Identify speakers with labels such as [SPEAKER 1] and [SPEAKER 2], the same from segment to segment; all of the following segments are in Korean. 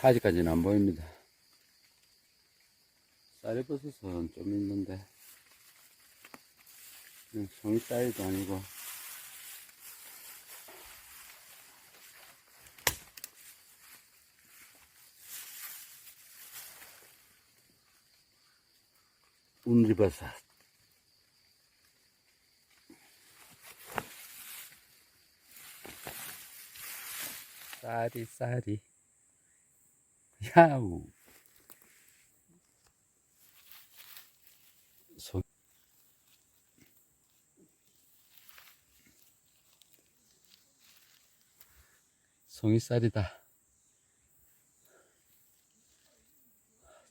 [SPEAKER 1] 아직까지는 안 보입니다. 쌀버섯은 좀 있는데, 이건 송이쌀도 아니고, 운리버섯. 쌀이, 쌀이. 야우. 송, 송이쌀이다.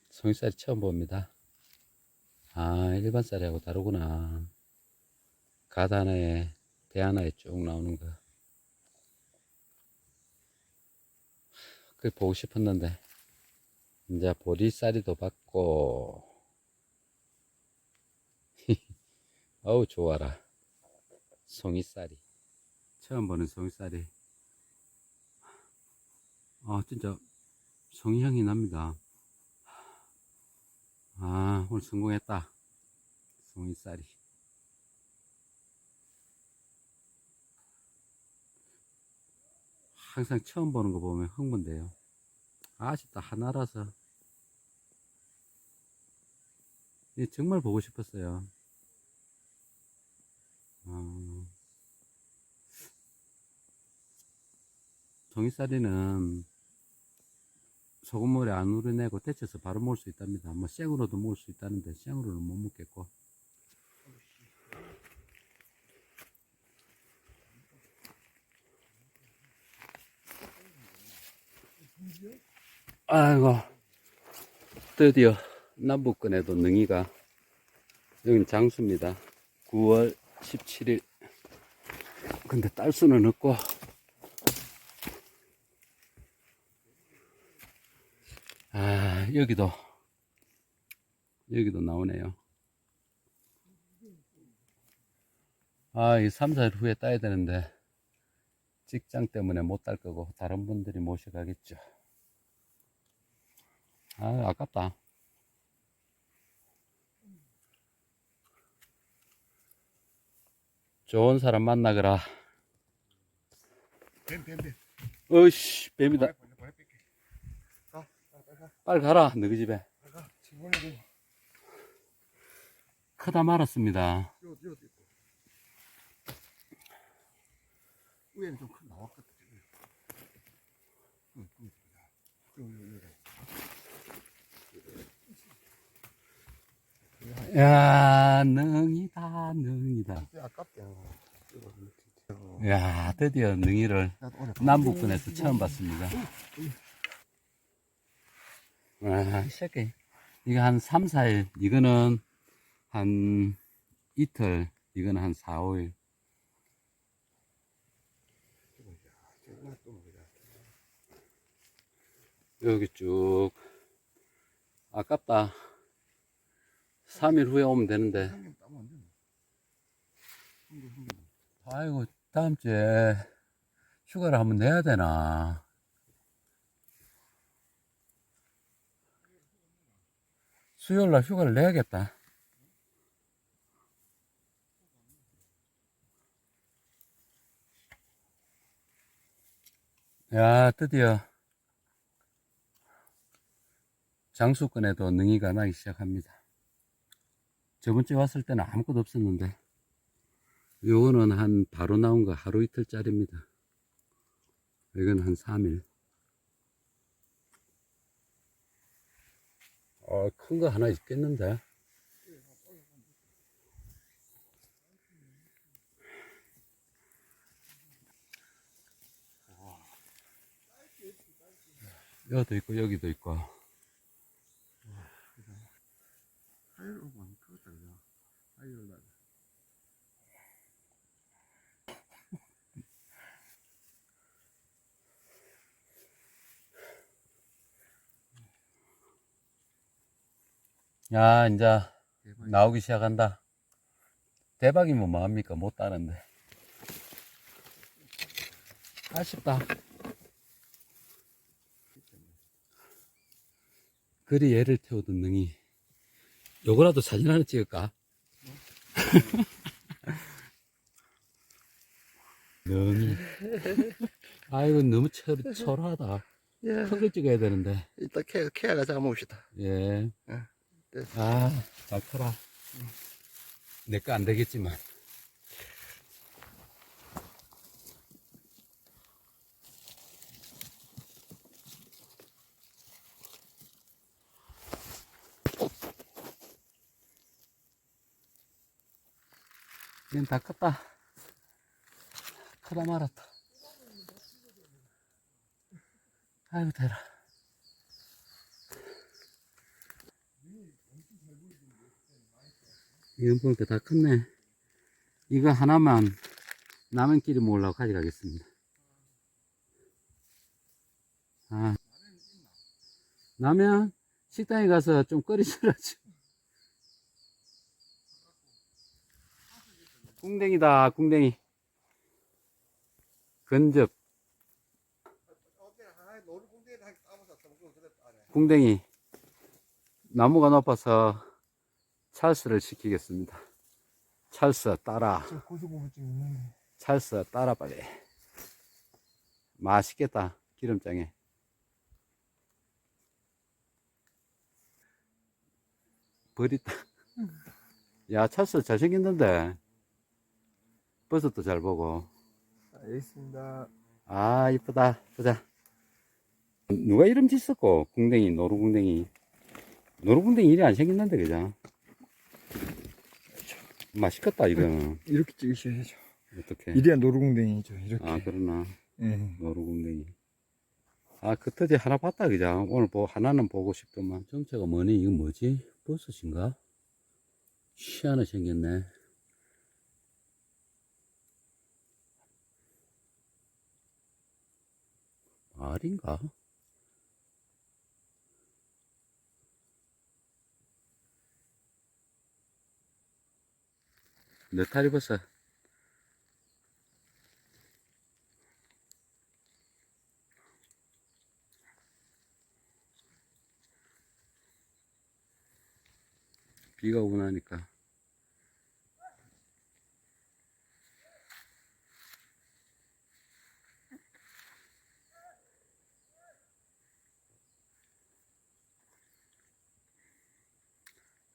[SPEAKER 1] 송이쌀이 처음 봅니다. 아, 일반 쌀하고 다르구나. 갓 하나에, 대 하나에 쭉 나오는 거. 그 보고 싶었는데, 이제 보리쌀이도 받고, 어우, 좋아라. 송이쌀이. 처음 보는 송이쌀이. 아, 진짜, 송이향이 납니다. 아, 오늘 성공했다. 송이쌀이. 항상 처음 보는 거 보면 흥분돼요. 아쉽다. 하나라서. 예, 정말 보고 싶었어요. 어, 송이쌀이는 소금물에 안 우려내고 데쳐서 바로 먹을 수 있답니다. 뭐 생으로도 먹을 수 있다는데 생으로는 못 먹겠고. 아이고 드디어 남북권에도 능이가 여기는 장수입니다. 9월 17일 근데 딸 수는 없고 아, 여기도, 여기도 나오네요. 아, 이 3, 4일 후에 따야 되는데, 직장 때문에 못 딸 거고, 다른 분들이 모셔가겠죠. 아, 아깝다. 좋은 사람 만나거라.
[SPEAKER 2] 뱀, 뱀, 뱀.
[SPEAKER 1] 어이씨, 뱀이다. 빨리 가라, 너희 집에. 크다 말았습니다.
[SPEAKER 2] 위에는 좀큰 나왔거든. 요, 요, 요, 요, 요, 요.
[SPEAKER 1] 야, 능이다, 능이다.
[SPEAKER 2] 아깝다.
[SPEAKER 1] 야, 드디어 능이를 남북군에서 처음 봤습니다. 아, 이 새끼. 이거 한 3, 4일. 이거는 한 이틀. 이거는 한 4, 5일.
[SPEAKER 2] 정말 또 먹자.
[SPEAKER 1] 여기 쭉. 아깝다. 3일 후에 오면 되는데. 아이고, 다음 주에 휴가를 한번 내야 되나. 수요일 날 휴가를 내야겠다. 야, 드디어 장수권에도 능이가 나기 시작합니다. 저번 주에 왔을 때는 아무것도 없었는데, 요거는 한 바로 나온 거 하루 이틀짜리입니다. 이건 한 3일. 어, 큰 거 하나 있겠는데? 여기도 있고, 여기도 있고.
[SPEAKER 2] 하이로 많이 크겠다, 그죠? 하이로 나.
[SPEAKER 1] 야, 이제
[SPEAKER 2] 대박이다.
[SPEAKER 1] 나오기 시작한다. 대박이면 뭐합니까? 못 따는데. 아쉽다. 그리 애를 태우던 능이. 요거라도 사진 하나 찍을까? 능이. 아이고, 너무 철, 철하다.
[SPEAKER 2] 예.
[SPEAKER 1] 큰걸 찍어야 되는데.
[SPEAKER 2] 이따 케, 케아가 잡아봅시다.
[SPEAKER 1] 예.
[SPEAKER 2] 예.
[SPEAKER 1] 아, 잘 커라. 내 거 안 되겠지만. 이건 다 컸다. 크다 말았다. 아이고, 대라. 이건 보니까 다 컸네. 이거 하나만 남은 길이 모으려고 가져가겠습니다. 아. 라면 식당에 가서 좀 끓이시라지. 궁뎅이다, 궁뎅이. 근접, 궁뎅이. 나무가 높아서 찰스를 시키겠습니다. 찰스 따라. 찰스 따라 빨리. 맛있겠다. 기름장에. 버리다. 야, 찰스 잘생겼는데. 버섯도 잘 보고.
[SPEAKER 2] 알겠습니다.
[SPEAKER 1] 아, 이쁘다. 보자. 누가 이름 짓었고? 궁뎅이, 노루궁뎅이. 노루궁뎅이 이리 안 생겼는데, 그죠? 맛있겠다, 이거는.
[SPEAKER 2] 이렇게 찍으셔야죠.
[SPEAKER 1] 어떻게?
[SPEAKER 2] 이래야 노루궁뎅이죠. 이렇게.
[SPEAKER 1] 아, 그러나.
[SPEAKER 2] 예.
[SPEAKER 1] 노루궁뎅이. 아, 그 터지 하나 봤다, 그죠? 오늘 뭐, 하나는 보고 싶더만. 정체가 뭐니? 이건 뭐지? 버섯인가? 희한하게 생겼네. 알인가? 느타리 버섯. 비가 오고 나니까.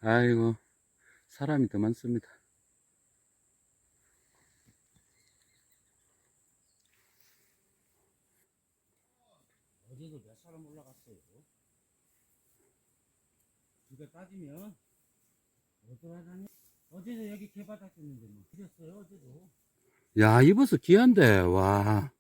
[SPEAKER 1] 아이고, 사람이 더 많습니다.
[SPEAKER 3] 어제도 몇 사람 올라갔어요. 두개 따지면 어떠하다니? 어제도 여기 개바닥 했는데 뭐. 드렸어요 어제도.
[SPEAKER 1] 야, 이 버섯 귀한데, 와.